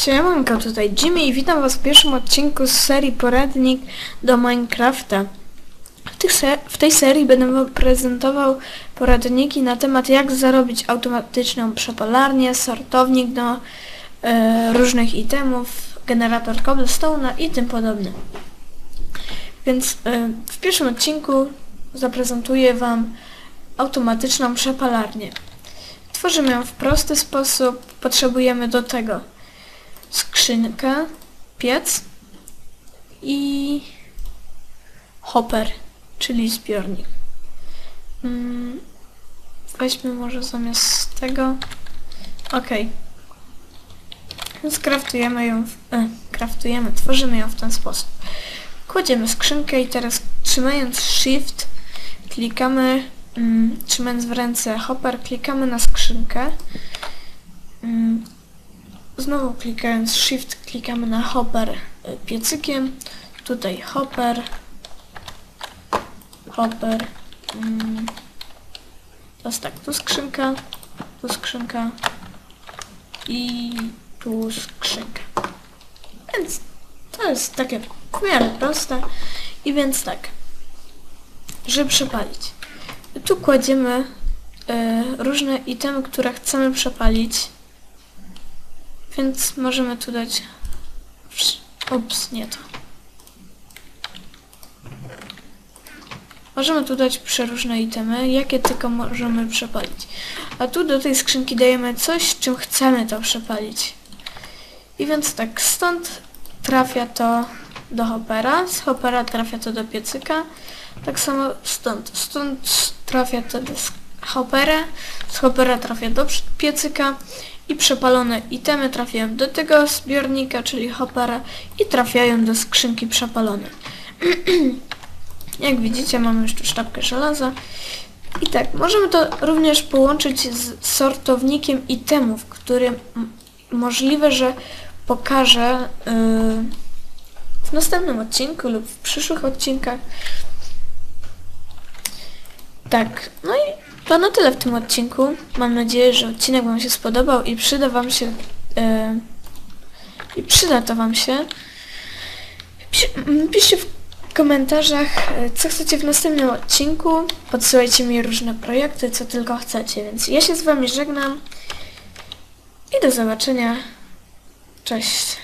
Siemanko, tutaj Jimmy i witam was w pierwszym odcinku z serii Poradnik do Minecrafta. W, w tej serii będę prezentował poradniki na temat jak zarobić automatyczną przepalarnię, sortownik do e, różnych itemów, generator cobblestone'a i tym podobne. Więc e, w pierwszym odcinku zaprezentuję wam automatyczną przepalarnię. Tworzymy ją w prosty sposób. Potrzebujemy do tego skrzynkę, piec i hopper, czyli zbiornik. Mm, weźmy może zamiast tego. Ok. Skraftujemy ją, w, e, kraftujemy, tworzymy ją w ten sposób. Kładziemy skrzynkę i teraz trzymając shift klikamy, mm, trzymając w ręce hopper, klikamy na skrzynkę. Mm, Znowu klikając Shift klikamy na hopper y, piecykiem. Tutaj hopper. Hopper. Mm. Teraz tak, tu skrzynka, tu skrzynka i tu skrzynka. Więc to jest takie w miarę proste. I więc tak, żeby przepalić. Tu kładziemy y, różne itemy, które chcemy przepalić. Więc możemy tu dać... Ups, nie to. Możemy tu dać przeróżne itemy, jakie tylko możemy przepalić. A tu do tej skrzynki dajemy coś, czym chcemy to przepalić. I więc tak, stąd trafia to do hopera, z hopera trafia to do piecyka, tak samo stąd. Stąd trafia to do hopera, z hopera trafia do piecyka i przepalone itemy trafiają do tego zbiornika, czyli hoppera i trafiają do skrzynki przepalone. Jak widzicie mamy tu sztabkę żelaza. I tak, możemy to również połączyć z sortownikiem itemów, który możliwe, że pokażę yy, w następnym odcinku lub w przyszłych odcinkach. Tak, no to na tyle w tym odcinku. Mam nadzieję, że odcinek Wam się spodobał i przyda Wam się... Yy, I przyda to Wam się. Piszcie w komentarzach, co chcecie w następnym odcinku. Podsyłajcie mi różne projekty, co tylko chcecie. Więc ja się z Wami żegnam. I do zobaczenia. Cześć.